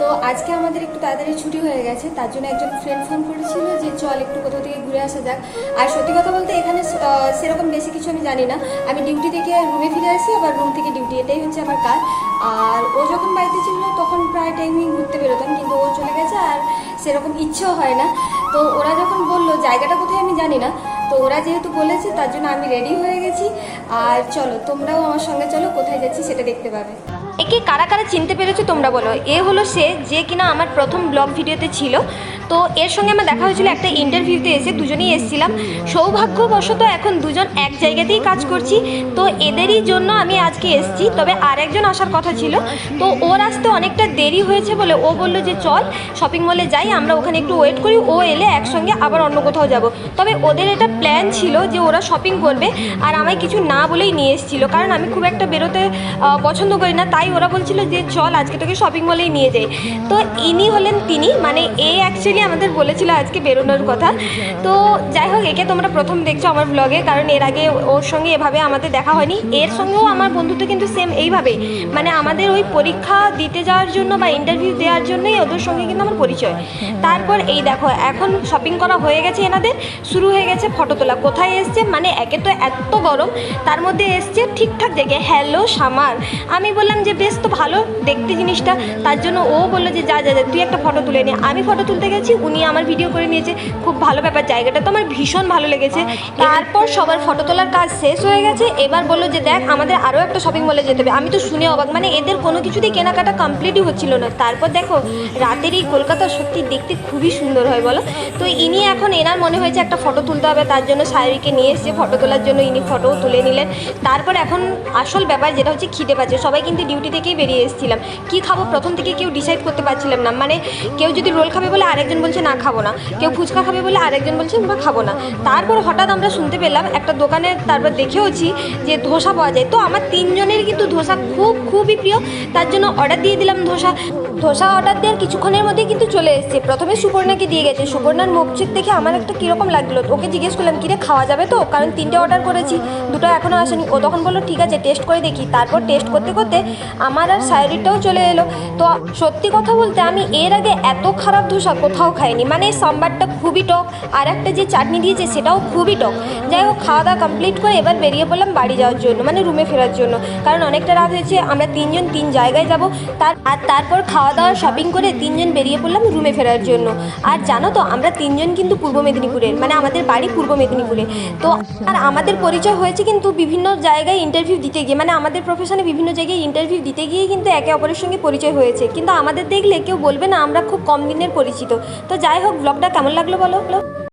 তো আজকে আমাদের একটু তাড়াতাড়ি ছুটি হয়ে গেছে, তার জন্য একজন ফ্রেন্ড ফোন করেছিল যে, চল একটু কোথাও থেকে ঘুরে আসা যাক। আর সত্যি কথা বলতে এখানে সেরকম বেশি কিছু আমি জানি না। আমি ডিউটি থেকে রুমে ফিরে আসি, আবার রুম থেকে ডিউটি এটাই হচ্ছে আমার কাজ। আর ও যখন বাড়িতে ছিল, তখন প্রায় টাইমই ঘুরতে বেরোতাম, কিন্তু ও চলে গেছে আর সেরকম ইচ্ছেও হয় না। তো ওরা যখন বলল, জায়গাটা কোথায় আমি জানি না? তো ওরা যেহেতু বলেছে, তার জন্য আমি রেডি হয়ে গেছি। আর চলো, তোমরাও আমার সঙ্গে চলো, কোথায় যাচ্ছি সেটা দেখতে পাবে। একে কারা কারা চিনতে পেরেছ তোমরা বলো? এ হলো সে যে কিনা আমার প্রথম ব্লগ ভিডিওতে ছিল। তো এর সঙ্গে আমার দেখা হয়েছিল একটা ইন্টারভিউতে এসে দুজনেই এসেছিলাম। সৌভাগ্যবশত এখন দুজন এক জায়গাতেই কাজ করছি। তো এদেরই জন্য আমি আজকে এসেছি। তবে আর একজন আসার কথা ছিল। তো ওর আসতে অনেকটা দেরি হয়েছে বলে ও বলল যে, চল শপিং মলে যাই, আমরা ওখানে একটু ওয়েট করি। ও এলে একসঙ্গে আবার অন্য কোথাও যাব। তবে ওদের এটা প্ল্যান ছিল যে, ওরা শপিং করবে। আর আমায় কিছু না বলেই নিয়ে এসেছিল। কারণ আমি খুব একটা বেরোতে পছন্দ করি না। তাই ওরা বলছিল যে চল, আজকে তোকে শপিং মলেই নিয়ে যাই। তো ইনি হলেন তিনি মানে এ অ্যাকচুয়ালি আমাদের বলেছিল আজকে বেরোনোর কথা। তো যাই হোক, একে তোমরা প্রথম দেখছ আমার ব্লগে কারণ এর আগে ওর সঙ্গে এভাবে আমাদের দেখা হয়নি। এর সঙ্গেও আমার বন্ধুত্ব কিন্তু সেম এইভাবেই মানে আমাদের ওই পরীক্ষা দিতে যাওয়ার জন্য বা ইন্টারভিউ দেওয়ার জন্যই ওদের সঙ্গে কিন্তু আমার পরিচয়। তারপর এই দেখো, এখন শপিং করা হয়ে গেছে এনাদের। শুরু হয়ে গেছে ফটো তোলা। কোথায় এসছে? মানে একে তো এত গরম, তার মধ্যে এসছে ঠিকঠাক জায়গায়। হ্যালো সামার আমি বললাম যে বেশ তো ভালো দেখতে জিনিসটা। তার জন্য ও বলল যে যা যা যা তুই একটা ফটো তুলে নে। আমি ফটো তুলতে গেছি উনি আমার ভিডিও করে নিয়েছে। খুব ভালো ব্যাপার জায়গাটা তো আমার ভীষণ ভালো লেগেছে। তারপর সবার ফটো তোলার কাজ শেষ হয়ে গেছে। এবার বলল যে দেখ আমাদের আরও একটা শপিং মলে যেতে হবে। আমি তো শুনে অবাক মানে এদের কোনো কিছুতেই কেনাকাটা কমপ্লিটই হচ্ছিল না। তারপর দেখো রাতের এই কলকাতা সত্যি দেখতে খুবই সুন্দর হয় বলো। তো ইনি এখন এনার মনে হয়েছে একটা ফটো তুলতে হবে তার জন্য সায়রিকে নিয়ে এসছে ফটো তোলার জন্য। ইনি ফটোও তুলে নিলেন। তারপর এখন আসল ব্যাপার যেটা হচ্ছে খিদে পাচ্ছে। সবাই কিন্তু ডিউটি থেকেই বেরিয়ে এসেছিলাম। কি খাব? প্রথম থেকে কেউ ডিসাইড করতে পারছিলাম না। মানে কেউ যদি রোল খাবে বলে আরেকজন বলছে, না, খাব না। কেউ ফুচকা খাবে বলে আরেকজন বলছে আমরা খাব না। তারপর হঠাৎ আমরা শুনতে পেলাম, একটা দোকানে তারপর দেখেওছি যে ধোসা পাওয়া যায়। তো আমার তিনজনের কিন্তু ধোসা খুব, খুবই প্রিয়। তার জন্য অর্ডার দিয়ে দিলাম ধোসা। ধোসা অর্ডার দেওয়ার কিছুক্ষণের মধ্যে কিন্তু চলে এসেছে। প্রথমে সুপর্ণাকে দিয়ে গেছে। সুপর্ণার মুখ চোখ দেখে আমার একটা কীরকম লাগল। ওকে জিজ্ঞেস করলাম, কিরে, খাওয়া যাবে তো? কারণ তিনটে অর্ডার করেছি। দুটো এখনও আসেনি। ও তখন বলল, ঠিক আছে টেস্ট করে দেখি। তারপর টেস্ট করতে করতে আমার আর সায়রিটাও চলে এলো। তো সত্যি কথা বলতে আমি এর আগে এত খারাপ ধোসা কোথাও খাইনি। মানে সাম্বারটা খুবই টক, আর একটা যে চাটনি দিয়েছে সেটাও খুবই টক। যাই হোক, খাওয়া দাওয়া কমপ্লিট করে এবার বেরিয়ে পড়লাম বাড়ি যাওয়ার জন্য মানে রুমে ফেরার জন্য। কারণ অনেকটা রাত হয়েছে, আমরা তিনজন তিন জায়গায় যাব। তার, আর তারপর খাওয়া দাওয়া শপিং করে তিনজন বেরিয়ে পড়লাম রুমে ফেরার জন্য। আর জানো তো, আমরা তিনজন কিন্তু পূর্ব মেদিনীপুরের মানে আমাদের বাড়ি পূর্ব মেদিনীপুরে। তো আর আমাদের পরিচয় হয়েছে কিন্তু বিভিন্ন জায়গায় ইন্টারভিউ দিতে গিয়ে মানে আমাদের প্রফেশনে বিভিন্ন জায়গায় ইন্টারভিউ দিতে গিয়ে কিন্তু একে অপরের সঙ্গে পরিচয় হয়েছে। কিন্তু আমাদের দেখলে কেউ বলবে না, আমরা খুব কম দিনের পরিচিত। তো যাই হোক ব্লগটা কেমন লাগল বলো?